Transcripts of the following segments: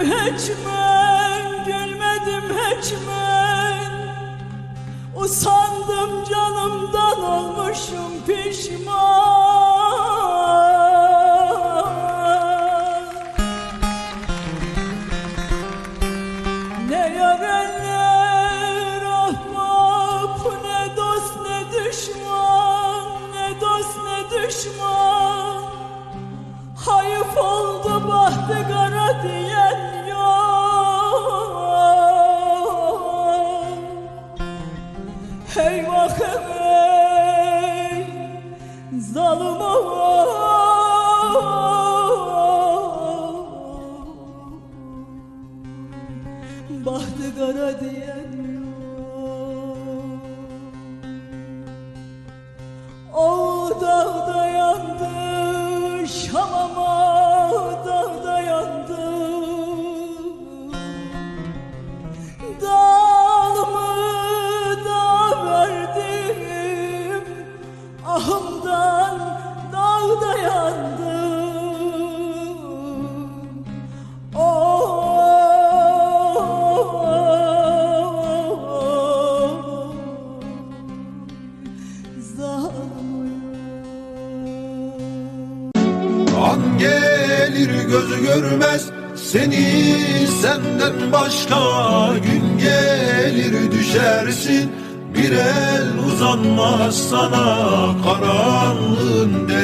hiç ben, gülmedim hiç ben. Usandım canımdan olmuşum pişman Hey vah hey zalim Bahtı kara diyen An gelir gözü görmez. Seni senden başka gün gelir. Düşersin bir el uzanmaz sana. Karanlığın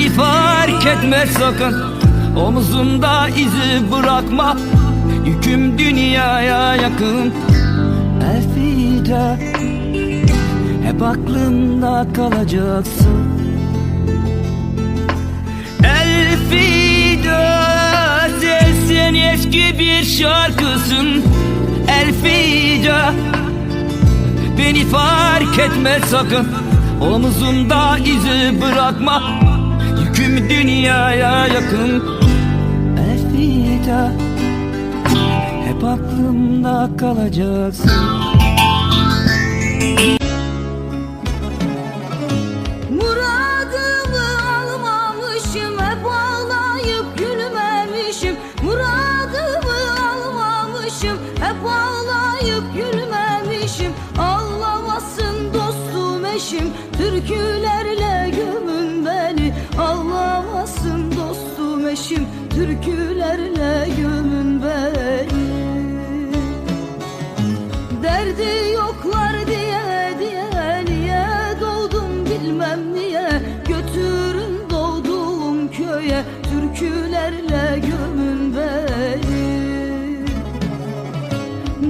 Beni fark etme sakın. Omuzumda izi bırakma. Yüküm dünyaya yakın. Elfida Hep aklımda kalacaksın. Elfida Sen, eski bir şarkısın. Elfida Beni fark etme sakın. Omuzumda izi bırakma dünyaya yakın. Elfida Hep aklımda kalacaksın. Muradımı almamışım hep ağlayıp gülmemişim. Muradımı almamışım hep ağlayıp gülmemişim. Ağlamasın dostum eşim türkülerle türkülerle gömün beni Derdi yoklar diye diye niye doğdum bilmem niye. Götürün doğduğum köye türkülerle gömün beni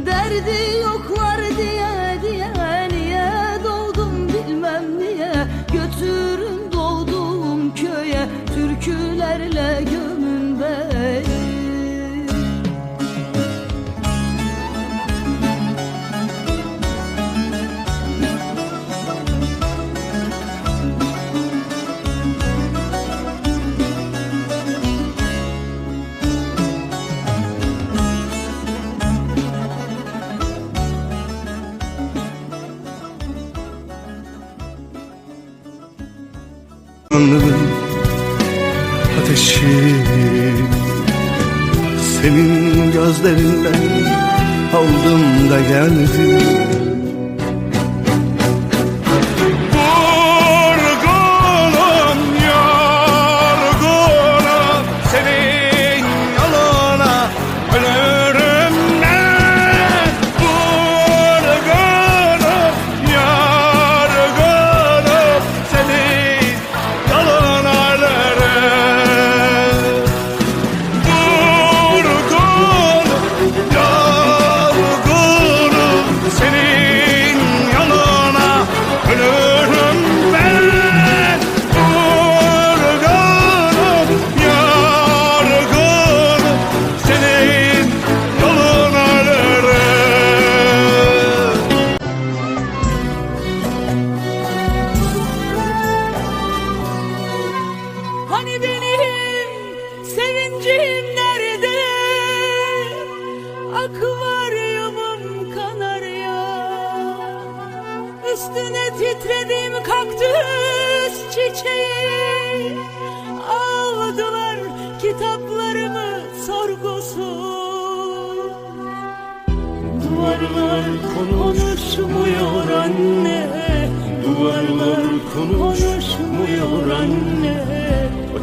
Derdi yoklar gözlerinden aldım da geldim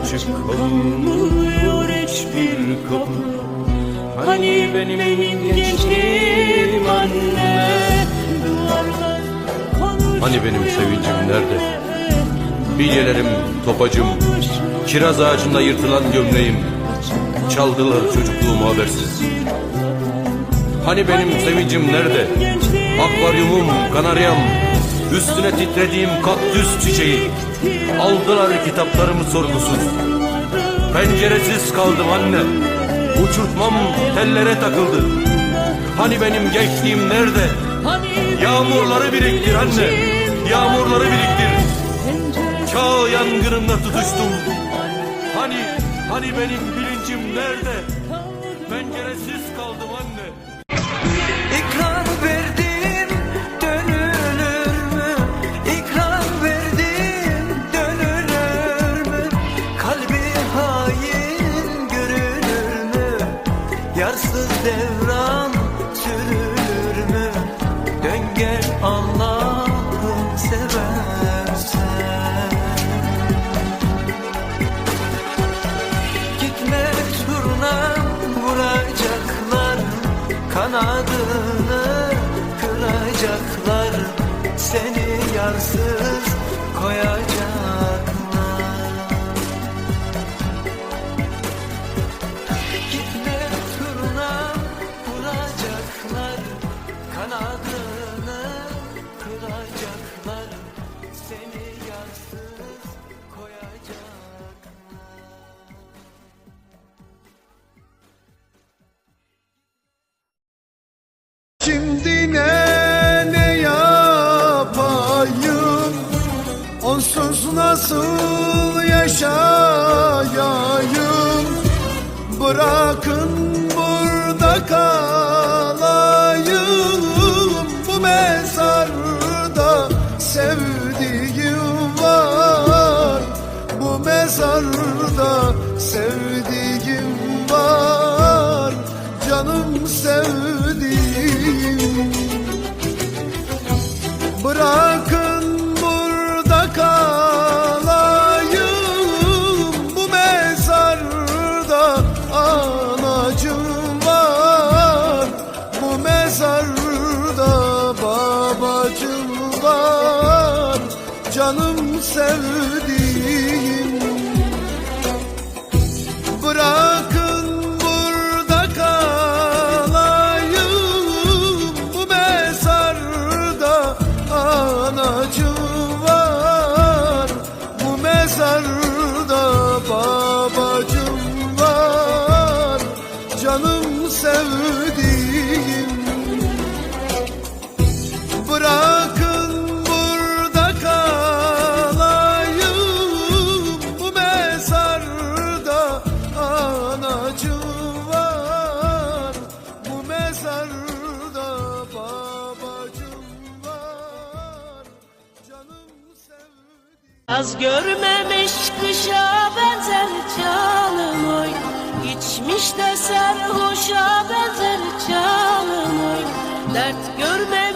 Açık kalmıyor hiçbir kapı Hani benim gençliğim anne Hani benim sevincim nerede? Bilyelerim, topacım, kiraz ağacında yırtılan gömleğim. Çaldılar çocukluğumu habersiz. Hani benim sevincim nerede? Akvaryumum, kanaryam, üstüne titrediğim kaktüs çiçeği. Aldılar kitaplarımı sorgusuz. Penceresiz kaldım anne. Uçurtmam tellere takıldı. Hani benim gençliğim nerede? Yağmurları biriktir anne. Yağmurları biriktir. Çağ yangınında tutuştum. Hani, hani benim bilincim nerede? Penceresiz kaldım anne. Kanadını kıracaklar Seni yarsız Şimdi ne ne yapayım? Onsuz nasıl yaşayayım? Bırakın burada kalayım. Bu mezarda sevdiğim var. Bu mezarda Bırakın canım sevdiğim. Bırakın burada kalayım Bu mezarda anacım var. Bu mezarda babacım var. Canım sevdiğim. Az görmemiş kışa benzer çağ. İçmiş de serhoşa benzer oy Dert görmemiş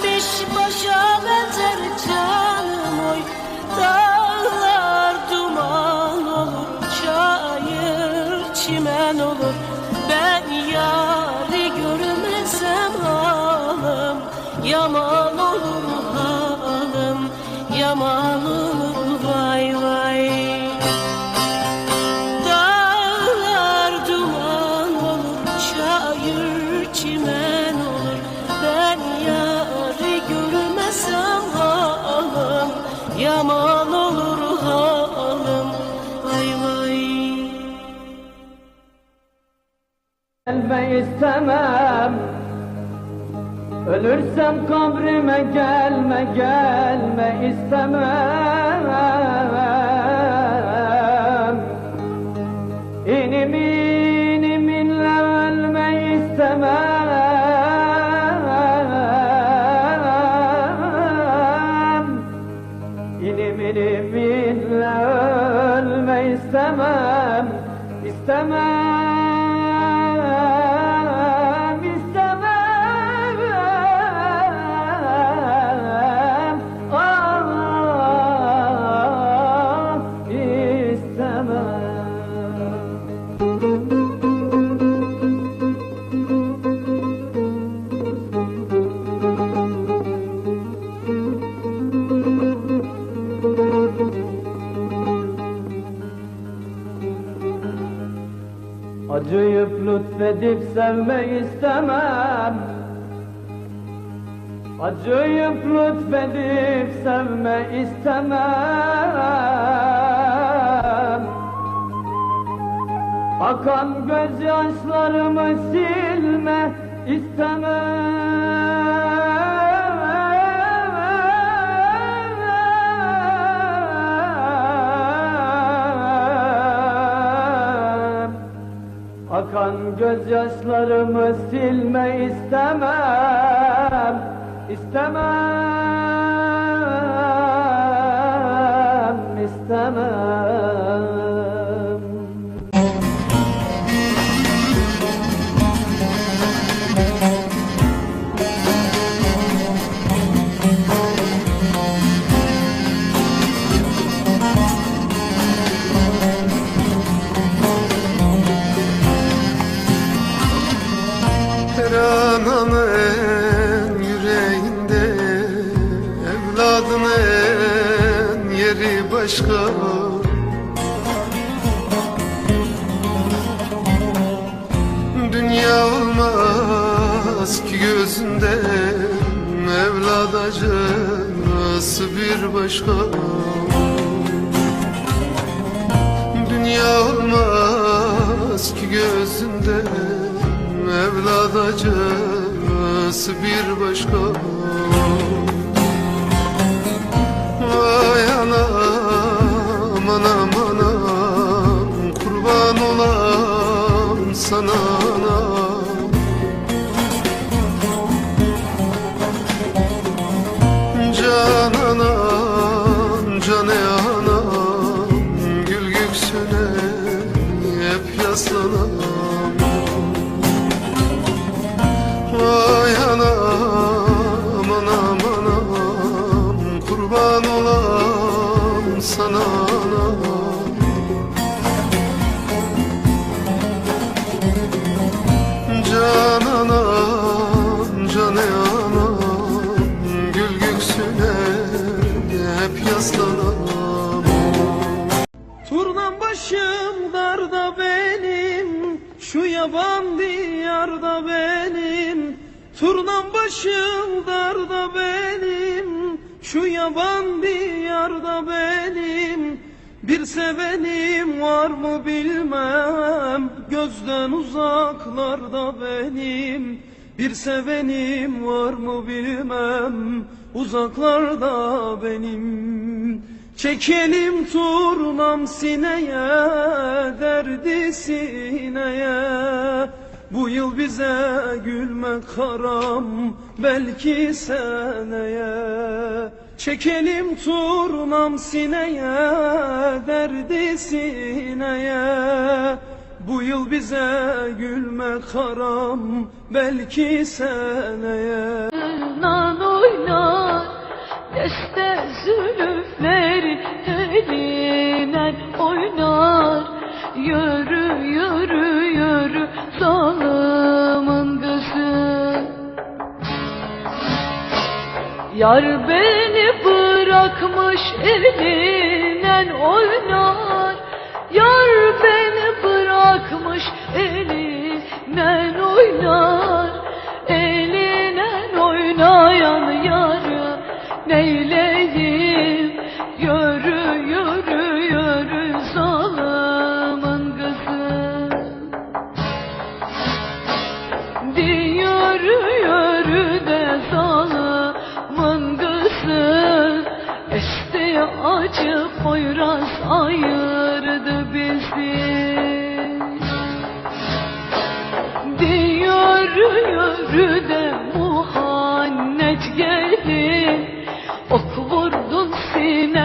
Gelme istemem. Ölürsem kabrime gelme gelme istemem lütfedip sevmek istemem. Acıyıp lütfedip sevme istemem. Akan gözyaşlarımı silme istemem Akan gözyaşlarımı silme istemem İstemem, istemem Acısı bir başka Dünya olmaz ki gözünde? Evlad acısı bir başka. Vay anam anam anam Kurban olam sana Göksüne hep yaslanam Turnam başım darda benim Şu yaban diyarda benim. Bir sevenim var mı bilmem Gözden uzaklarda benim. Bir sevenim var mı bilmem Uzaklarda benim. Çekelim turnam sineye Derdi sineye Bu yıl bize gülme karam Belki seneye. Çekelim turnam sineye Derdi sineye. Bu yıl bize gülmek haram Belki seneye. Oynan oynar Deste zülüflerin eline oynar. Yürü yürü yürü zalimin Yar beni bırakmış elinden oynar. Yar beni bırakmış elinden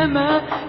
summer